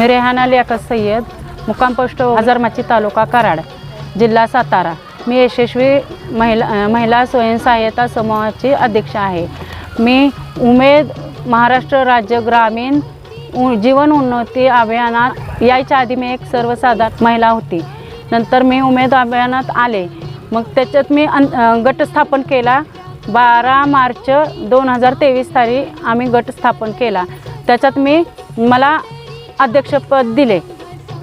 मी रेहाना लियाकत सय्यद मुक्काम पोस्ट हजारमाची तालुका कराड जिल्हा सातारा. मी यशस्वी महिला महिला स्वयंसहाय्यता समूहाची अध्यक्ष आहे. मी उमेद महाराष्ट्र राज्य ग्रामीण उ- जीवन उन्नती अभियानात यायच्या आधी मी एक सर्वसाधारण महिला होती. नंतर मी उमेद अभियानात आले. मग त्याच्यात मी अन गट स्थापन केला. बारा मार्च दोन हजार तेवीस तारीख आम्ही गट स्थापन केला. त्याच्यात मी मला अध्यक्षपद दिले.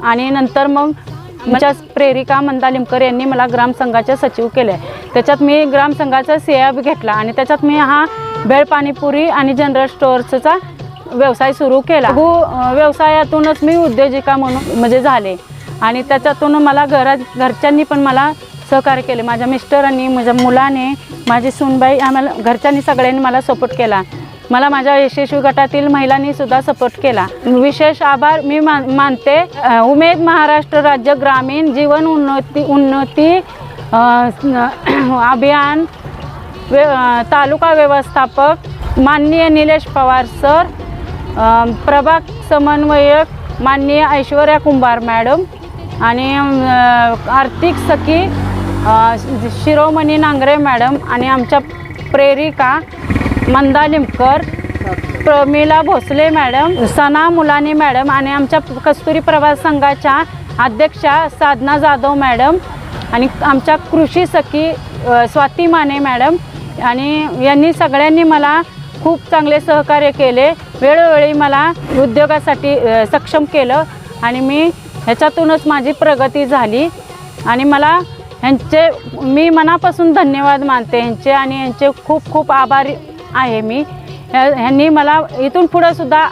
आणि नंतर मग आमच्या प्रेरिका मंदा लिमकर यांनी मला ग्रामसंघाचे सचिव केले. त्याच्यात मी ग्रामसंघाचा सी एफ घेतला आणि त्याच्यात मी हा भेळ पाणीपुरी आणि जनरल स्टोअर्सचा व्यवसाय सुरू केला. हो व्यवसायातूनच मी उद्योजिका म्हणून म्हणजे झाले. आणि त्याच्यातून मला घरात घरच्यांनी पण मला सहकार्य केले. माझ्या मिस्टरांनी माझ्या मुलाने माझी सूनबाई आम्हाला घरच्यांनी सगळ्यांनी मला सपोर्ट केला. मला माझ्या यशस्वी गटातील महिलांनी सुद्धा सपोर्ट केला. विशेष आभार मी मान मानते उमेद महाराष्ट्र राज्य ग्रामीण जीवन उन्नती उन्नती अभियान वे तालुका व्यवस्थापक माननीय निलेश पवार सर प्रभाग समन्वयक माननीय ऐश्वर्या कुंभार मॅडम आणि आर्थिक सखी शिरोमणी नांगरे मॅडम आणि आमच्या प्रेरिका मंदा लिमकर प्रमिला भोसले मॅडम सना मुलानी मॅडम आणि आमच्या कस्तुरी प्रवास संघाच्या अध्यक्षा साधना जाधव मॅडम आणि आमच्या कृषी सखी स्वाती माने मॅडम आणि यांनी सगळ्यांनी मला खूप चांगले सहकार्य केले. वेळोवेळी मला उद्योगासाठी सक्षम केलं आणि मी ह्याच्यातूनच माझी प्रगती झाली आणि मला ह्यांचे मी मनापासून धन्यवाद मानते ह्यांचे आणि ह्यांचे खूप खूप आभारी आहे मी. ह्या- ह्यांनी मला इथून पुढं सुद्धा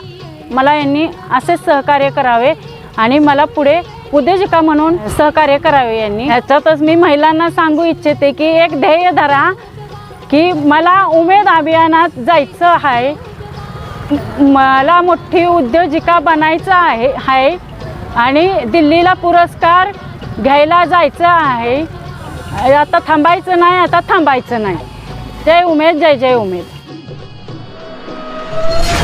मला यांनी असेच सहकार्य करावे आणि मला पुढे उद्योजिका म्हणून सहकार्य करावे यांनी. ह्याच्यातच मी महिलांना सांगू इच्छिते की एक ध्येय धरा की मला उमेद अभियानात जायचं आहे. मला मोठी उद्योजिका बनायचं आहे आहे आणि दिल्लीला पुरस्कार घ्यायला जायचं आहे. आता थांबायचं नाही आता थांबायचं नाही. जय उमेद जय जय उमेद. you